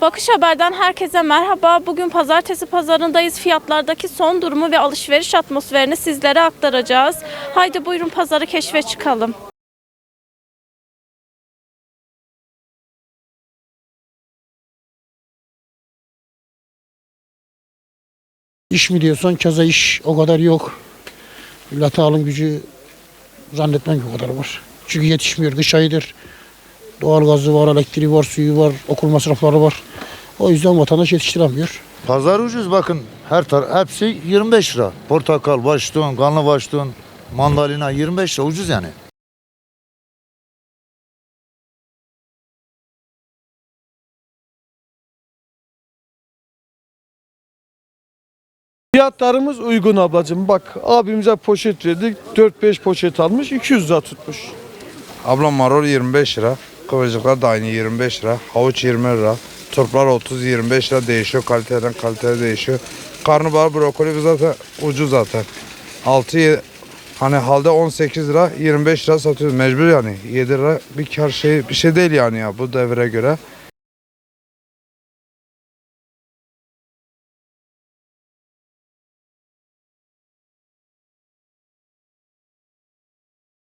Bakış Haber'den herkese merhaba. Bugün pazartesi pazarındayız. Fiyatlardaki son durumu ve alışveriş atmosferini sizlere aktaracağız. Haydi buyurun pazarı keşfe çıkalım. İş mi diyorsan kaza iş o kadar yok. Millete alım gücü zannetmem ki o kadar var. Çünkü yetişmiyor. Kış ayıdır. Doğalgazı var, elektriği var, suyu var, okul masrafları var. O yüzden vatandaş yetiştiremiyor. Pazar ucuz bakın her tar hepsi 25 lira. Portakal, başton, kanlı başton, mandalina 25 lira ucuz yani. Fiyatlarımız uygun ablacığım. Bak abimize poşet verdik. 4-5 poşet almış. 200 lira tutmuş. Abla marul 25 lira. Kıvırcıklar da aynı 25 lira. Havuç 20 lira. Turplar 30-25 lira değişiyor. Kaliteden kaliteye değişiyor. Karnabahar brokoli zaten ucuz zaten. 6 hani halde 18 lira 25 lira satıyoruz. Mecbur yani 7 lira bir kar şey bir şey değil yani ya bu devre göre.